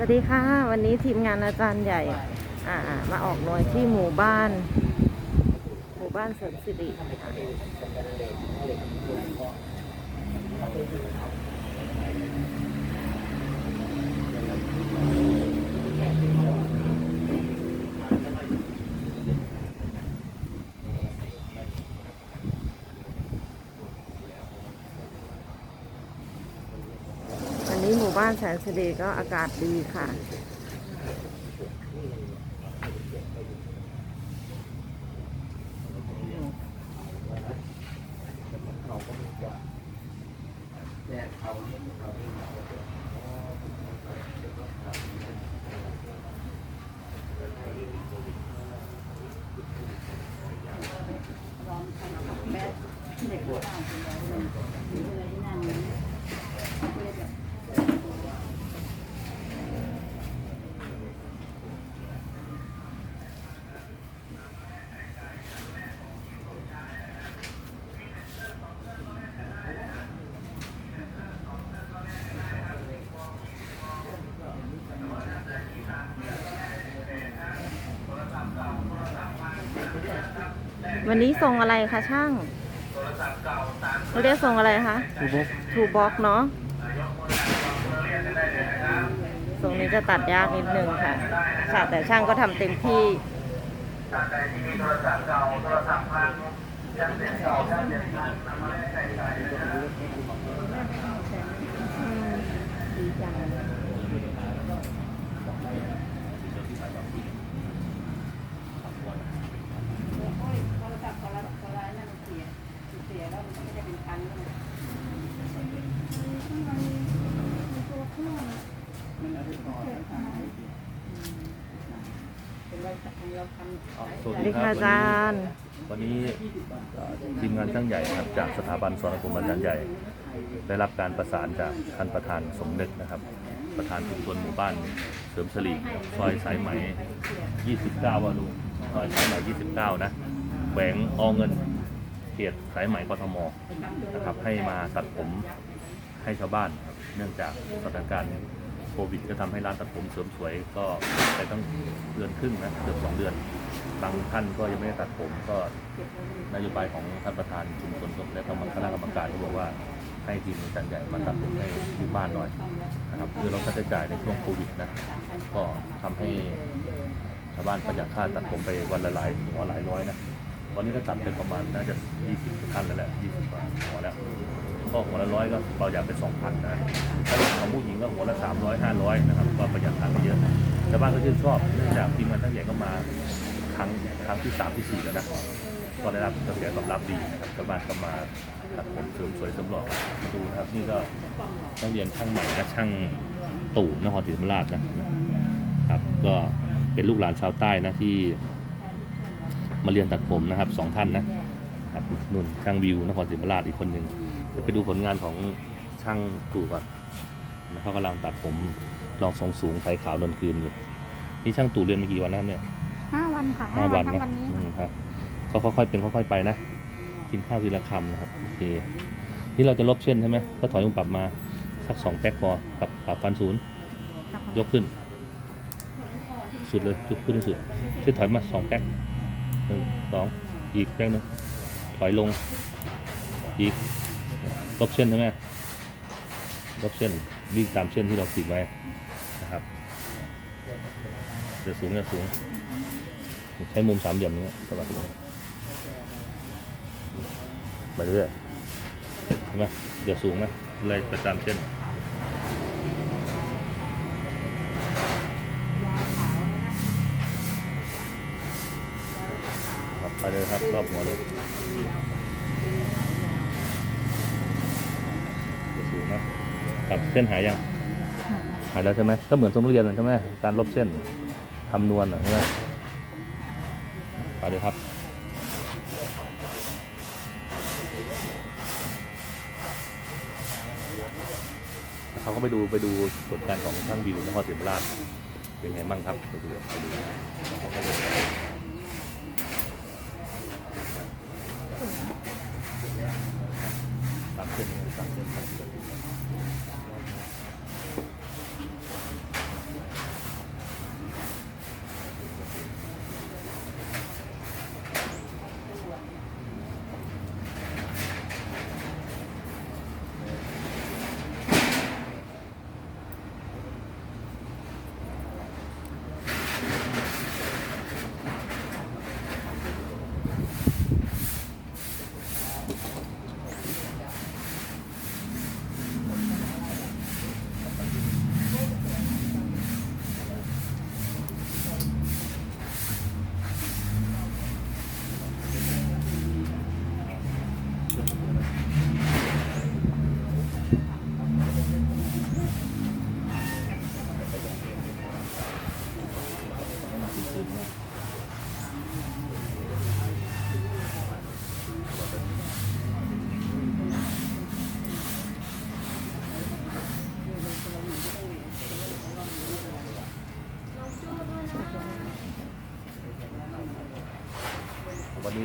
สวัสดีค่ะ วันนี้ทีมงานอาจารย์ใหญ่อ่ามาออกหน่วยที่หมู่บ้าน หมู่บ้านเสริมสิริค่ะวันนี้ห มู่บ้านแสนสิริก็อากาศดีค่ะ วันนี้ส่งอะไรคะช่างเราเรียกส่งอะไรคะทูบุ๊กทูบ็อกเนาะส่งนี้จะตัดยากนิดนึงค่ะค่ะแต่ช่างก็ทำเต็มที่ สวัสดีค่ะอาจารย์ วันนี้เอ่อทีมงานช่างใหญ่นะครับจากสถาบันสอนกรมอาจารย์ใหญ่ ได้รับการประสานจากท่านประธานสมนึกนะครับ ประธานชุมชนหมู่บ้านเสริมสลีซอยสายไหม 29ว่าลุงซอยสายไหม 29 นะแขวงอเงิน เขตสายไหมกทมนะครับให้มาตัดผมให้ชาวบ้านครับเนื่องจากสถานการณ์โควิดก็ทำให้ร้านตัดผมเสริมสวยก็ไปตั้งเดือนครึ่งนะเกือบสองเดือนบางท่านก็ยังไม่ได้ตัดผมก็นโยบายของท่านประธานชุมชนและกรรมคณะกรรมการก็บอกว่าให้ทีมอาจารย์ใหญ่มาตัดผมให้ที่บ้านหน่อยนะครับคือเราค่าใช้จ่ายในช่วงโควิดนะก็ทำให้ชาวบ้านประหยัดค่าตัดผมไปวันละหลายหัวหลายร้อยนะ วันนี้ก็ตัดไปประมาณน่าจะ20ท่านแล้วแหละ20กว่าหัวแล้วก็หัวละร้อยก็เราอยากเป็น2,000นะถ้าของผู้หญิงก็หัวละ300 500นะครับก็ประหยัดตังค์ไปเยอะชาวบ้านก็ชื่นชอบเนื่องจากทีมงานท่านใหญ่ก็มาครั้งครั้งที่สามที่สี่แล้วนะก็ได้รับกระแสตอบรับดีนะครับชาวบ้านก็มาตัดผมเสริมสวยเสริมหล่อมาดูนะครับนี่ก็นักเรียนช่างใหม่นะช่างตู่นครศรีธรรมราชนะครับก็เป็นลูกหลานชาวใต้นะที่ มาเรียนตัดผมนะครับสองท่านนะครับนุ่นช่างวิวนครศรีธรรมราชอีกคนหนึ่งเดี๋ยวไปดูผลงานของช่างตู่ก่อนนะเขากำลังตัดผมลองทรงสูงไฟขาวนวลคืนอยู่นี่ช่างตู่เรียนมากี่วันแล้วเนี่ยห้าวันค่ะห้าวันทั้เนี่ยงวันนี้อืมครับก็ค่อยๆเป็นค่อยๆไปนะกินข้าวทีละคำนะครับโอเคนี่เราจะลบเส้นใช่ไหมก็ถอยลงปรับมาสักสองแป๊กพอปรับปรับฟันศูนย์ค่ะยกขึ้น สุดเลยยกขึ้นที่สุดเส้นถอยมาสองแป๊ก หนึ่งสองอีกแป๊กหนึงถอยลง อีกลบเส้นใช่ไหมลบเส้นวิ่งตามเส้นที่เราขีดไว้นะครับจะสูงจะสูง ใช้มุมสามเหลี่ยมนี้สวัสดีไปเรื่อยเห็นไหมเดี๋ยวสูงไหมเลยประจำเช่น ไปเลยครับรอบหัวเลยสูงนะครับเส้นหายยังหายแล้วใช่ไหมก็เหมือนสมเรียนใช่ไหมการลบเส้นคำนวณอะใช่ไหมไปเลยครับเขาก็ไปดูไปดูผลการของช่างวิวนครศรีธรรมราชเป็นไงบ้างครับไปดูไปดูเขาก็ดูสามเส้นสามเส้นสามเส้น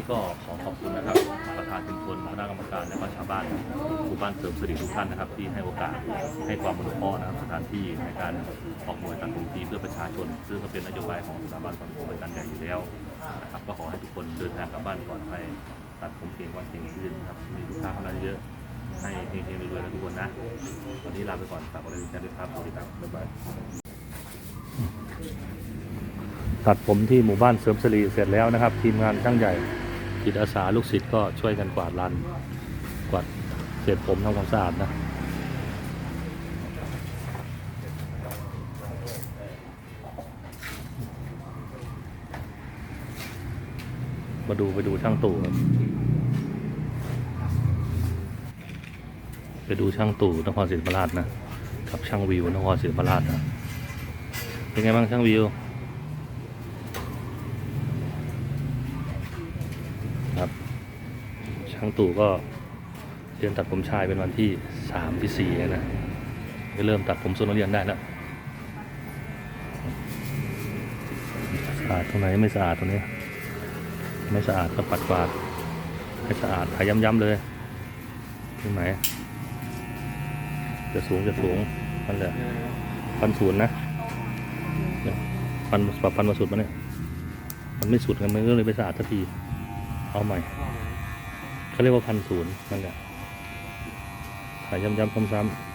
นี้ก็ขอขอบคุณนะครับ ประธานชุมชนคณะกรรมการและก็ชาวบ้านหมู่บ้านเสริมสิริทุกท่านนะครับ ที่ให้โอกาสให้ความอนุเคราะห์นะครับสถานที่ในการออกหน่วยตัดผมฟรีเพื่อประชาชน ซึ่งก็เป็นนโยบายของสถาบันสังคมประกันใหญ่อยู่แล้วนะครับก็ขอให้ทุกคนเดินทางกลับบ้านปลอดภัยตัดผมเก่งวันเก่งขึ้นครับมีลูกค้าเข้ามาเยอะให้เฮงๆรวยๆนะทุกคนนะ วันนี้ลาไปก่อนฝากอะไรทุกท่านด้วยครับสวัสดีครับบ๊ายบายตัดผมที่หมู่บ้านเสริมสิริเสร็จแล้วนะครับ ทีมงานช่างใหญ่ จิตอาสาลูกศิษย์ก็ช่วยกันกวาดลานกวาดเศษผมทำความสะอาดนะมาดูไปดูช่างตู่ครับไปดูช่างตู่นครศรีธรรมราชนะ กับช่างวิวนครศรีธรรมราชนะ เป็นไงบ้างช่างวิว ครับ ช่างตู่ก็เรียนตัดผมชายเป็นวันที่สามที่สี่นะก็เริ่มตัดผมส่วนนักเรียนได้แล้วสะอาดตรงไหนไม่สะอาดตรงนี้ ไม่สะอาดก็ปัดกวาดให้สะอาดถ่ายย้ำๆเลยตรงไหนจะสูงจะสูงนั่นแหละพันศูนย์นะพันปรับพันมาสุดมาเนี่ยมันไม่สุดกันมันก็เลยไม่สะอาดสักทีเอาใหม่ เขาเรียกว่าพันศูนย์นั่นแหละถ่ายย้ำๆซ้ำๆ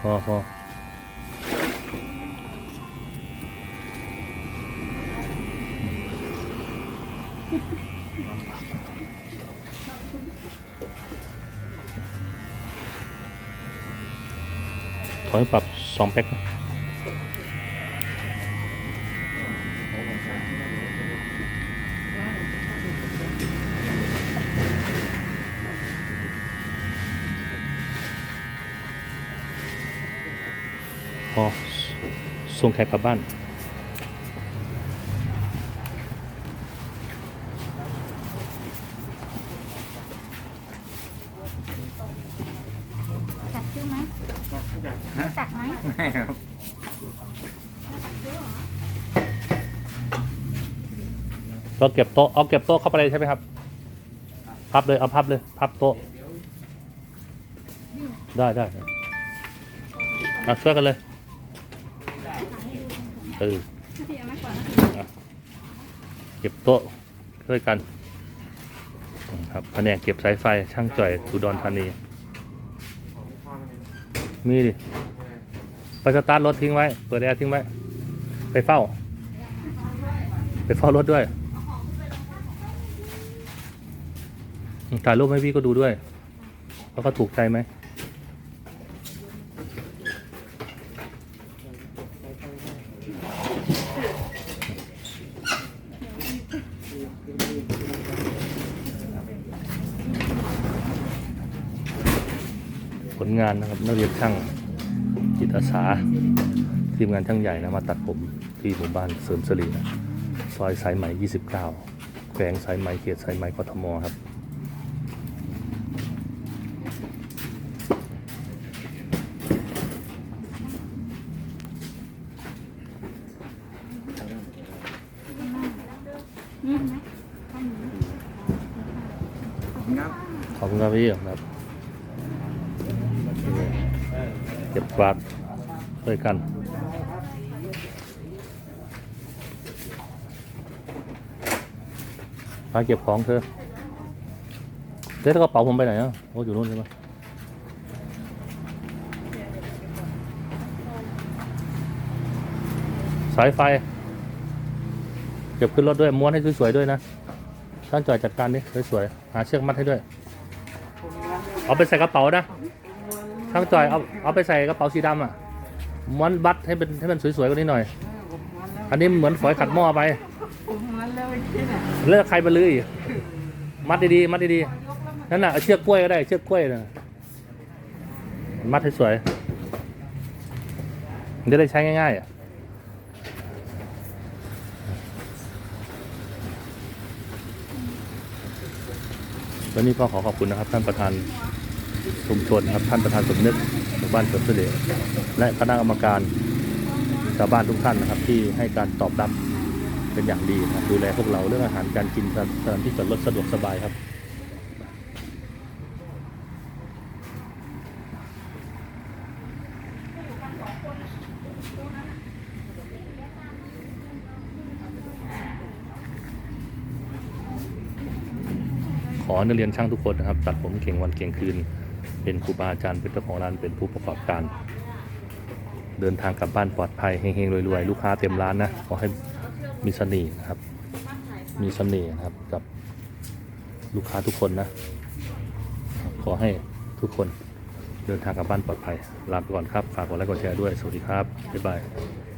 พอพอขอให้ปรับสองแพ็ค อส่งแขกกลับบ้านตัดชื่อไหมตัดไหมไม่ครับก็เก็บโต๊ะเอาเก็บโต๊ะเข้าไปเลยใช่ไหมครับ พับเลยเอาพับเลย พับโต๊ะ ได้ได้เอาช่วยกันเลย เออเก็บโต๊ะช่วยกันครับแผนกเก็บสายไฟช่างจ่อยอุดรธานี มีดิไปสตาร์ทรถทิ้งไว้ เปิดแอร์ทิ้งไว้ ไปเฝ้า ไปเฝ้ารถด้วย ถ่ายรูปให้พี่ก็ดูด้วยว่าเขาถูกใจไหมานนะครับนักเรียนช่างจิตอาสาทีมงานช่างใหญ่นะมาตัดผมที่หมู่บ้านเสริมสรีนะซอยสายไหม 29 แขวงสายไหมเขตสายไหมกทมครับนี่ไหมครับขอบคุณครับพี่ครับ เก็บกวาดด้วยกันมาเก็บของเธอเจ๊แล้วกระเป๋าผมไปไหนอะโอ้อยู่นู่นใช่ไหมสายไฟ เก็บขึ้นรถด้วยม้วนให้สวยๆด้วยนะท่านจอยจัดการดิสวยๆหาเชือกมัดให้ด้วย เอาไปใส่กระเป๋านะ ช่างจอยเอาเอาไปใส่กระเป๋าสีดำอะม้วนบัตรให้เป็นให้มันสวยๆกว่านี้หน่อย อันนี้เหมือนฝอยขัดหม้อไปเลือกใครไปเลยมัดดีๆมัดดีๆนั่นน่ะเชือกกล้วยก็ได้เชือกกล้วยนะมัดให้สวยจะได้ใช้ง่ายๆอะวันนี้ก็ขอขอบคุณนะครับท่านประธาน ชุมชนครับท่านประธานสมนึกหมู่บ้านสวนเสด็จและคณะกรรมการชาวบ้านทุกท่านนะครับที่ให้การตอบรับเป็นอย่างดีครับดูแลพวกเราเรื่องอาหารการกินสถานที่จอดรถสะดวกสบายครับขอให้นักเรียนช่างทุกคนนะครับ ตัดผมเก่งวันเก่งคืน เป็นครูบาอาจารย์เป็นเจ้าของร้านเป็นผู้ประกอบการ เดินทางกลับบ้านปลอดภัยเฮงๆรวยๆลูกค้าเต็มร้านนะขอให้มีเสน่ห์นะครับ มีเสน่ห์นะครับกับลูกค้าทุกคนนะ ขอให้ทุกคนเดินทางกลับบ้านปลอดภัยลาไปก่อนครับ ฝากกดไลค์กดแชร์ด้วย สวัสดีครับ บ๊ายบาย